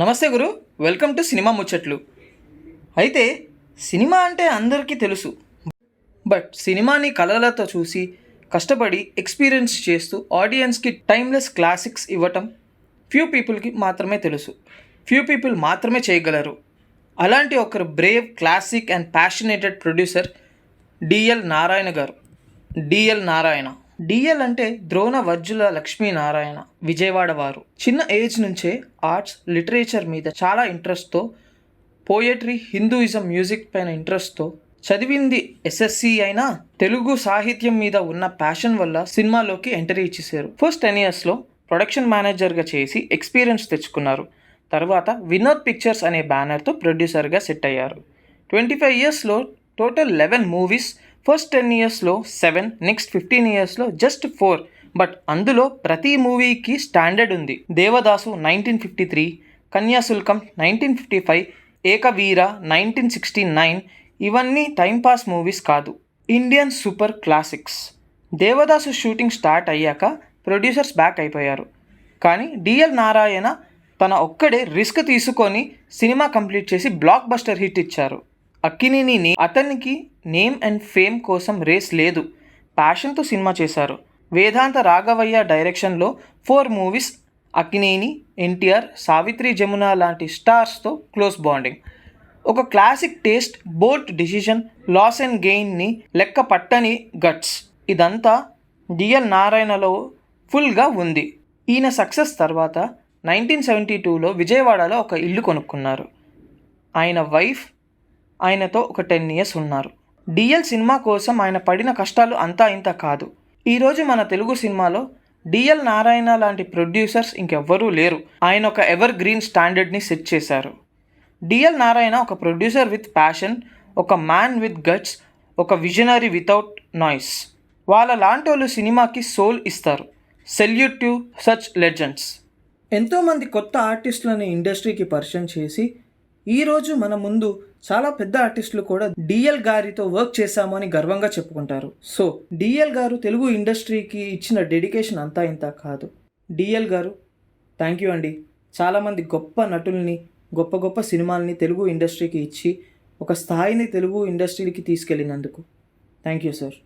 నమస్తే గురు welcome to cinema ముచ్చట్లు. అయితే సినిమా అంటే అందరికీ తెలుసు. బట్ సినిమాని కళలతో చూసి కష్టపడి ఎక్స్పీరియన్స్ చేస్తూ ఆడియన్స్కి టైమ్లెస్ క్లాసిక్స్ ఇవ్వటం ఫ్యూ పీపుల్కి మాత్రమే తెలుసు. ఫ్యూ పీపుల్ మాత్రమే చేయగలరు. అలాంటి ఒకరు brave classic and passionated producer DL Narayana garu. DL Narayana. DL అంటే ద్రోణ వజ్జుల లక్ష్మీనారాయణ విజయవాడ వారు. చిన్న ఏజ్ నుంచే ఆర్ట్స్ లిటరేచర్ మీద చాలా ఇంట్రెస్ట్తో పోయట్రీ హిందూయిజం మ్యూజిక్ పైన ఇంట్రెస్ట్తో చదివింది ఎస్ఎస్సి అయినా తెలుగు సాహిత్యం మీద ఉన్న ప్యాషన్ వల్ల సినిమాలోకి ఎంటరీ ఇచ్చేసారు ఫస్ట్ టెన్ ఇయర్స్లో ప్రొడక్షన్ మేనేజర్గా చేసి ఎక్స్పీరియన్స్ తెచ్చుకున్నారు. తర్వాత వినోద్ పిక్చర్స్ అనే బ్యానర్తో ప్రొడ్యూసర్గా సెట్ అయ్యారు. ట్వంటీ ఫైవ్ ఇయర్స్లో total eleven movies first ten ఇయర్స్లో సెవెన్ నెక్స్ట్ ఫిఫ్టీన్ ఇయర్స్లో జస్ట్ ఫోర్. బట్ అందులో ప్రతి మూవీకి స్టాండర్డ్ ఉంది. Devadasu nineteen fifty three Kanyasulkam nineteen fifty five Ekaveera nineteen sixty nine ఇవన్నీ టైంపాస్ మూవీస్ కాదు. Indian super classics. Devadasu shooting start అయ్యాక producers back అయిపోయారు. కానీ డిఎల్ నారాయణ తన ఒక్కడే రిస్క్ తీసుకొని సినిమా కంప్లీట్ చేసి బ్లాక్ బస్టర్ హిట్ ఇచ్చారు. అక్కినేనిని అతనికి నేమ్ అండ్ ఫేమ్ కోసం రేస్ లేదు. ప్యాషన్తో సినిమా చేశారు. వేదాంత రాఘవయ్య డైరెక్షన్లో ఫోర్ మూవీస్ అక్కినేని ఎన్టీఆర్ సావిత్రి జమున లాంటి స్టార్స్తో క్లోజ్ బాండింగ్. ఒక classic taste bold decision loss and గెయిన్ని లెక్క పట్టని గట్స్. ఇదంతా డిఎల్ నారాయణలో ఫుల్గా ఉంది. ఈయన సక్సెస్ తర్వాత నైన్టీన్ సెవెంటీ టూలో విజయవాడలో ఒక ఇల్లు కొనుక్కున్నారు. ఆయన వైఫ్ ఆయనతో ఒక టెన్ ఇయర్స్ ఉన్నారు. డిఎల్ సినిమా కోసం ఆయన పడిన కష్టాలు అంతా ఇంత కాదు. ఈరోజు మన తెలుగు సినిమాలో డిఎల్ నారాయణ లాంటి ప్రొడ్యూసర్స్ ఇంకెవ్వరూ లేరు. ఆయన ఒక ఎవర్ గ్రీన్ స్టాండర్డ్ని సెట్ చేశారు. డిఎల్ నారాయణ ఒక ప్రొడ్యూసర్ విత్ ప్యాషన్ ఒక మ్యాన్ విత్ గట్స్ ఒక విజనరీ వితౌట్ నాయిస్. వాళ్ళ లాంటి వాళ్ళు సినిమాకి సోల్ ఇస్తారు. Salute to such legends. ఎంతోమంది కొత్త ఆర్టిస్టులను ఇండస్ట్రీకి పరిచయం చేసి ఈరోజు మన ముందు చాలా పెద్ద ఆర్టిస్టులు కూడా డిఎల్ గారితో వర్క్ చేశాము అని గర్వంగా చెప్పుకుంటారు. సో డిఎల్ గారు తెలుగు ఇండస్ట్రీకి ఇచ్చిన డెడికేషన్ అంతా ఇంత కాదు. డిఎల్ గారు థ్యాంక్ యూ అండి. చాలామంది గొప్ప నటుల్ని గొప్ప గొప్ప సినిమాల్ని తెలుగు ఇండస్ట్రీకి ఇచ్చి ఒక స్థాయిని తెలుగు ఇండస్ట్రీకి తీసుకెళ్ళినందుకు. Thank you sir.